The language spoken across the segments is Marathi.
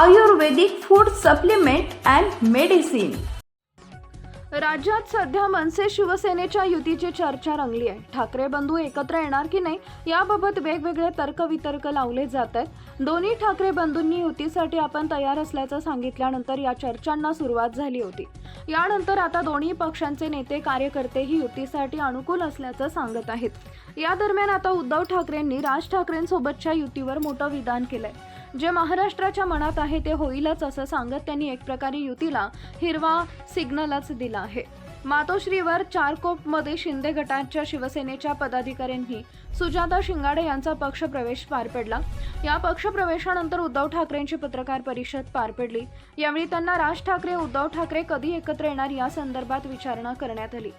Ayurvedic food supplement and medicine. राज्यात सध्या मनसे शिवसेनेच्या युतीची चर्चा रंगली आहे. ठाकरे बंधू एकत्र येणार की नाही याबाबत वेगवेगळे तर्कवितर्क लावले जात आहेत. दोन्ही ठाकरे बंधूंनी युतीसाठी आपण तयार असल्याचं सांगितल्यानंतर या चर्चांना सुरुवात झाली होती. यानंतर आता दोन्ही पक्षांचे नेते कार्यकर्तेही युतीसाठी अनुकूल असल्याचं सांगत आहेत. या दरम्यान आता उद्धव ठाकरेंनी राज ठाकरेंसोबतच्या युतीवर मोठं विधान केलंय. जे महाराष्ट्राच्या मनात आहे ते होईलच असं सांगत त्यांनी एक प्रकारे युतीला हिरवा सिग्नलच दिला आहे. मातोश्रीवर चारकोपमध्ये शिंदे गटाच्या शिवसेनेच्या पदाधिकाऱ्यांनी सुजाता शिंगाडे यांचा पक्षप्रवेश पार पडला. या पक्षप्रवेशानंतर उद्धव ठाकरेंची पत्रकार परिषद पार पडली. यावेळी त्यांना राज ठाकरे उद्धव ठाकरे कधी एकत्र येणार या संदर्भात विचारणा करण्यात आली.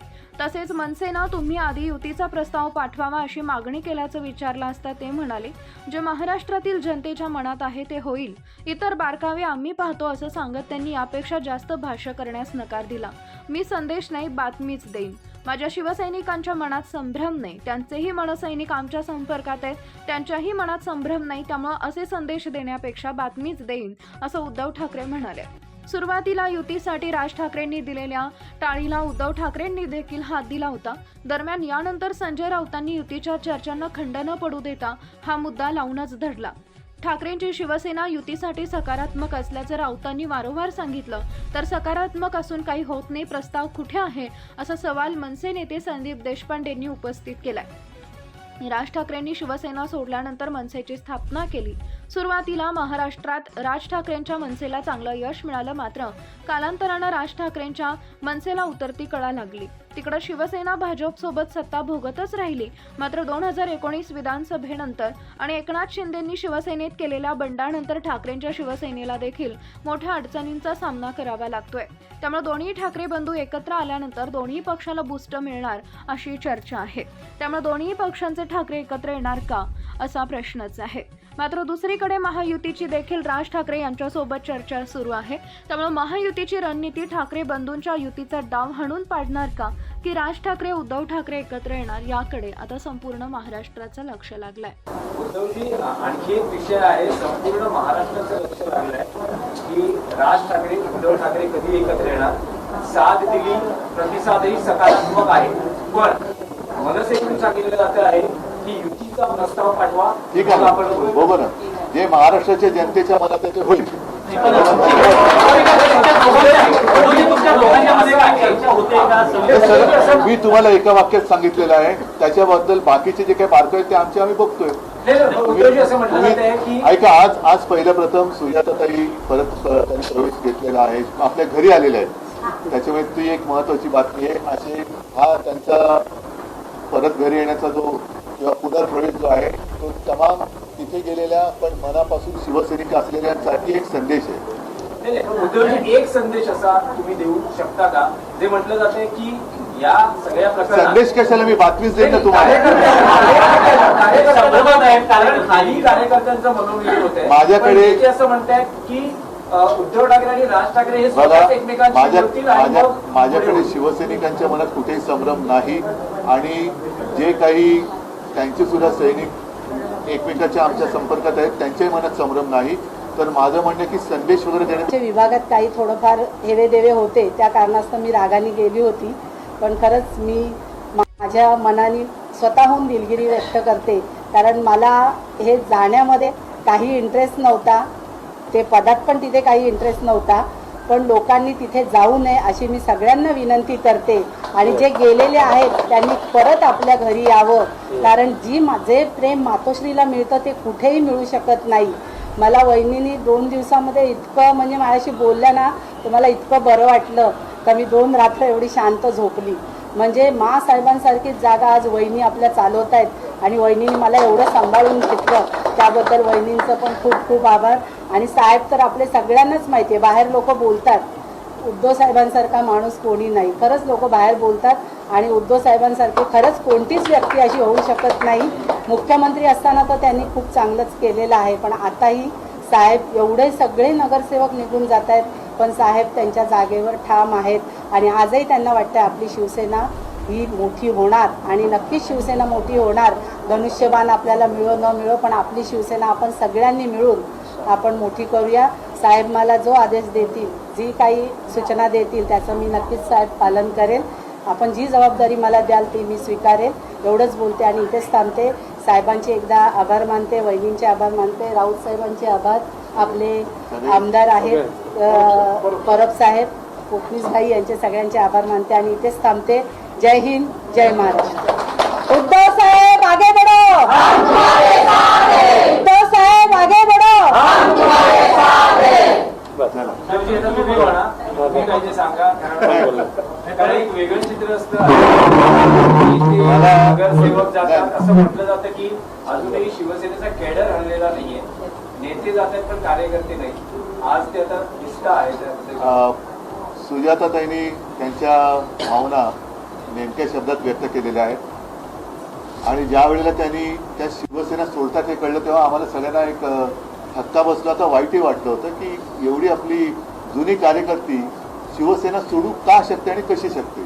तसेच मनसेनं तुम्ही आधी युतीचा प्रस्ताव पाठवावा अशी मागणी केल्याचं विचारलं असता ते म्हणाले जे महाराष्ट्रातील जनतेच्या मनात आहे ते होईल. इतर बारकावे आम्ही पाहतो असं सांगत त्यांनी यापेक्षा जास्त भाष्य करण्यास नकार दिला. मी संदेश नाही बातमीच देईन. माझ्या शिवसैनिकांच्या मनात संभ्रम नाही. त्यांचेही मनसैनिक आमच्या संपर्कात आहेत. त्यांच्याही मनात संभ्रम नाही त्यामुळं असे संदेश देण्यापेक्षा बातमीच देईन असं उद्धव ठाकरे म्हणाले. सुरुवातीला युतीसाठी राज ठाकरेंनी दिलेल्या टाळीला उद्धव ठाकरेंनी देखील हात दिला होता. दरम्यान यानंतर संजय राऊतांनी युतीच्या चर्चांना खंड न पडू देता हा मुद्दा लावूनच धरला. ठाकरेंची शिवसेना युतीसाठी सकारात्मक असल्याचं राऊतांनी वारंवार सांगितलं. तर सकारात्मक असून काही होत नाही प्रस्ताव कुठे आहे? असा सवाल मनसे नेते संदीप देशपांडेंनी उपस्थित केलाय. राज ठाकरेंनी शिवसेना सोडल्यानंतर मनसेची स्थापना केली. सुरुवातीला महाराष्ट्रात राज ठाकरेंच्या मनसेला चांगलं यश मिळालं मात्र कालांतरानं राज ठाकरेंच्या मनसेला उतरती कळा लागली. तिकडं शिवसेना भाजपसोबत सत्ता भोगतच राहिली. मात्र दोन हजार एकोणीस विधानसभेनंतर आणि एकनाथ शिंदेंनी शिवसेनेत केलेल्या बंडानंतर ठाकरेंच्या शिवसेनेला देखील मोठ्या अडचणींचा सामना करावा लागतोय. त्यामुळे दोन्ही ठाकरे बंधू एकत्र आल्यानंतर दोन्ही पक्षाला बूस्ट मिळणार अशी चर्चा आहे. त्यामुळे दोन्ही पक्षांचे ठाकरे एकत्र येणार का? असा प्रश्नच आहे. मात्र दुसरीकडे महायुतीची देखील राज ठाकरे यांच्यासोबत चर्चा सुरू आहे. त्यामुळे महायुतीची रणनीती ठाकरे बंधूंच्या युतीचा डाव हाणून पाडणार का? की राज ठाकरे उद्धव ठाकरे एकत्र येणार? याकडे आता संपूर्ण महाराष्ट्राचं लक्ष लागलंय. उद्धवजी आणखी एक विषय आहे. संपूर्ण महाराष्ट्राचं लक्ष लागलंय की राज ठाकरे उद्धव ठाकरे कधी एकत्र येणार? साथ दिली प्रतिसादही सकारात्मक आहे. पण मनसेकडून सांगितलं जात आहे ठीक आहे. ना. बरोबर. जे महाराष्ट्राच्या जनतेच्या मनात आहे ते होईल मी तुम्हाला एका वाक्यात सांगितलेलं आहे. त्याच्याबद्दल बाकीचे जे काही बारकावे आहेत ते आमचे आम्ही बघतोय. ऐका आज आज पहिलं प्रथम सुजाताताई परत प्रवेश घेतलेला आहे. आपल्या घरी आलेले आहेत. त्याच्यामुळे ती एक महत्वाची बातमी आहे. असे हा त्यांचा परत घरी येण्याचा जो किंवा पुनर्प्रवेश जो आहे तो तमाम तिथे गेलेल्या पण मनापासून शिवसैनिक असलेल्यांसाठी एक संदेश आहे. एक संदेश असा तुम्ही देऊ शकता का? जे म्हटलं जाते की या सगळ्या संदेश कशाला मी बातमीच देईन ना तुम्हाला? माझ्याकडे- असं म्हणतायत की उद्धव ठाकरे आणि राज ठाकरे हे माझ्याकडे. शिवसैनिकांच्या मनात कुठेही संभ्रम नाही आणि जे काही त्यांचे सुद्धा सैनिक एकमेकाच्या आमच्या संपर्कात आहेत. त्यांच्याही मनात संभ्रम नाही. तर माझं म्हणणं की संदेश वगैरे देण्यात विभागात काही थोडंफार हेवेदेवे होते. त्या कारणास्तव मी रागाने गेली होती. पण खरंच मी माझ्या मनाने स्वतःहून दिलगिरी व्यक्त करते. कारण मला हे जाण्यामध्ये काही इंटरेस्ट नव्हता. ते पदात पण तिथे काही इंटरेस्ट नव्हता. पण लोकांनी तिथे जाऊ नये अशी मी सगळ्यांना विनंती करते. आणि जे गेलेले आहेत त्यांनी परत आपल्या घरी यावं. कारण जी मा जे प्रेम मातोश्रीला मिळतं ते कुठेही मिळू शकत नाही. मला वहिनीने दोन दिवसामध्ये इतकं म्हणजे माझ्याशी बोलल्या ना तर मला इतकं बरं वाटलं. का मी दोन रात्र एवढी शांत झोपली. म्हणजे मा साहेबांसारखीच जागा आज वहिनी आपल्या चालवत आहेत आणि वहिनीने मला एवढं सांभाळून घेतलं. त्याबद्दल वहिनींचं पण खूप खूप आभार. आणि साहेब तर आपले सगळ्यांनाच माहिती आहे. बाहेर लोक बोलतात उद्धव साहेबांसारखा माणूस कोणी नाही. खरंच लोक बाहेर बोलतात आणि उद्धव साहेबांसारखी खरंच कोणतीच व्यक्ती अशी होऊ शकत नाही. मुख्यमंत्री असताना तर त्यांनी खूप चांगलंच केलेलं आहे पण आताही साहेब एवढे सगळे नगरसेवक निघून जात आहेत पण साहेब त्यांच्या जागेवर ठाम आहेत आणि आजही त्यांना वाटतं आपली शिवसेना ही मोठी होणार आणि नक्कीच शिवसेना मोठी होणार. धनुष्यबाण आपल्याला मिळो न मिळो पण आपली शिवसेना आपण सगळ्यांनी मिळून आपण मोठी करूया. साहेब मला जो आदेश देतील जी काही सूचना देतील त्याचं मी नक्कीच साहेब पालन करेल आपण जी जबाबदारी मला द्याल ती मी स्वीकारेल एवढंच बोलते आणि इथेच थांबते. साहेबांचे एकदा आभार मानते वहिनींचे आभार मानते राऊत साहेबांचे आभार. आपले आमदार आहेत परब साहेब कोकणीस भाई यांचे सगळ्यांचे आभार मानते आणि इथेच थांबते. जय हिंद जय महाराष्ट्र उद्धव साहेब आगे बढो उद्धव साहेब आगे बढो शेवटी आता तुम्ही म्हणा तुम्ही काय ते सांगा कारण एक वेगळं चित्र असतं की ते नगरसेवक जातात. असं म्हटलं जातं की अजूनही शिवसेनेचा केडर हरलेला नाहीये. नेते जातात पण कार्यकर्ते नाही आज ते आता दिसत आहे सुजाताताईंनी त्यांच्या भावना नेमक्या शब्दात व्यक्त केलेल्या आहेत. आणि ज्या वेळेला त्यांनी त्या शिवसेना सोडतात हे कळलं तेव्हा आम्हाला सगळ्यांना एक अ, धक्का बसला होता वाईटही वाटलं होतं की एवढी आपली जुनी कार्यकर्ती शिवसेना सोडू का शकते आणि कशी शकते?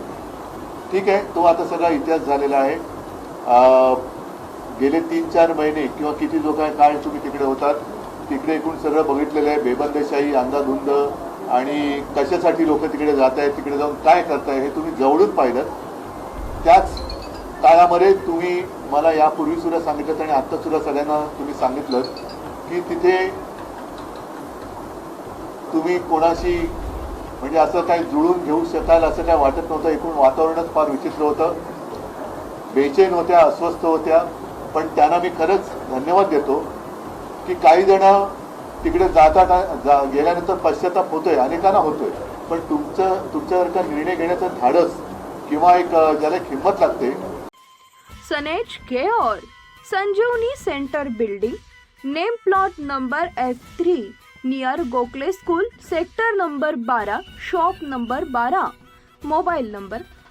ठीक आहे तो आता सगळा इतिहास झालेला आहे. गेले तीन चार महिने किंवा किती जो काय काळ तुम्ही तिकडे होतात तिकडे एकूण सगळं बघितलेलं आहे बेबंदेशाही अंधाधुंद आणि कशासाठी लोक तिकडे जात आहेत तिकडे जाऊन काय करताय हे तुम्ही जवळून पाहिलं. त्याच काळामध्ये तुम्ही मला यापूर्वी सुद्धा सांगितलं आणि आत्ता सुद्धा सगळ्यांना तुम्ही सांगितलं की तिथे तुम्ही कोणाशी म्हणजे असं काही जुळून घेऊ शकाल असं काय वाटत नव्हतं. एकूण वातावरणच फार विचित्र होतं. बेचैन होत्या अस्वस्थ होत्या. पण त्यांना मी खरंच धन्यवाद देतो की काही जण तिकडे जाता जा गेल्यानंतर पश्चाताप होतोय अनेकांना होतोय. पण तुमचं तुमच्यासारखा निर्णय घेण्याचं धाडस किंवा एक ज्याला एक हिंमत लागते. सनेज केओर Sanjeevani centre building name plot number F three near Gokhale school sector number बारा शॉप नंबर बारा मोबाईल नंबर